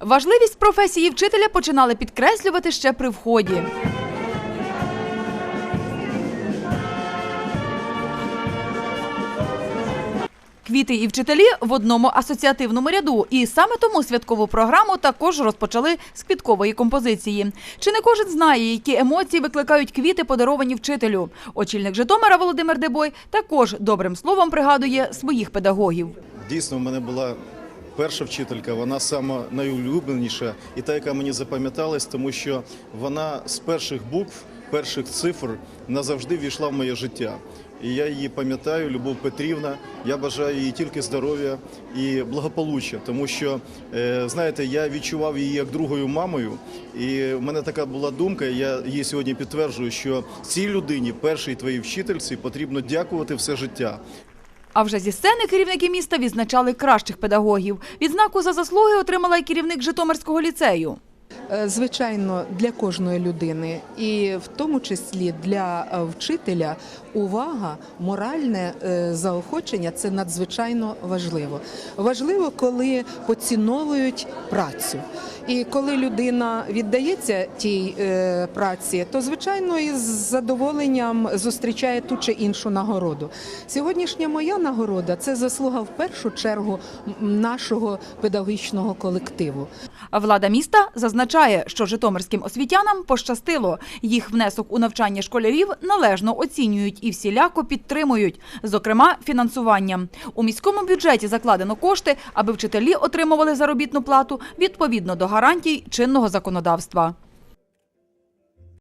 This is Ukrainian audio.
Важливість професії вчителя починали підкреслювати ще при вході. Квіти і вчителі в одному асоціативному ряду, і саме тому святкову програму також розпочали з квіткової композиції. Чи не кожен знає, які емоції викликають квіти, подаровані вчителю? Очільник Житомира Володимир Дебой також добрим словом пригадує своїх педагогів. Дійсно, в мене була перша вчителька, вона сама найулюбленіша і та, яка мені запам'яталась, тому що вона з перших букв, перших цифр назавжди війшла в моє життя. І я її пам'ятаю, Любов Петрівна. Я бажаю їй тільки здоров'я і благополуччя, тому що е, знаєте, я відчував її як другою мамою, і в мене така була думка. Я її сьогодні підтверджую, що цій людині, першій твоїй вчительці, потрібно дякувати все життя. А вже зі сцени керівники міста відзначали кращих педагогів. Відзнаку за заслуги отримала й керівник Житомирського ліцею. Е, Звичайно, для кожної людини, і в тому числі для е, вчителя, увага, моральне е, заохочення це надзвичайно важливо. Важливо, коли поціновують працю. І коли людина віддається тій е, праці, то звичайно із задоволенням зустрічає ту чи іншу нагороду. Сьогоднішня моя нагорода це заслуга в першу чергу нашого педагогічного колективу. Влада міста зазначає, що житомирським освітянам пощастило. Їх внесок у навчання школярів належно оцінюють і всіляко підтримують, зокрема фінансуванням. У міському бюджеті закладено кошти, аби вчителі отримували заробітну плату відповідно до гарантій чинного законодавства.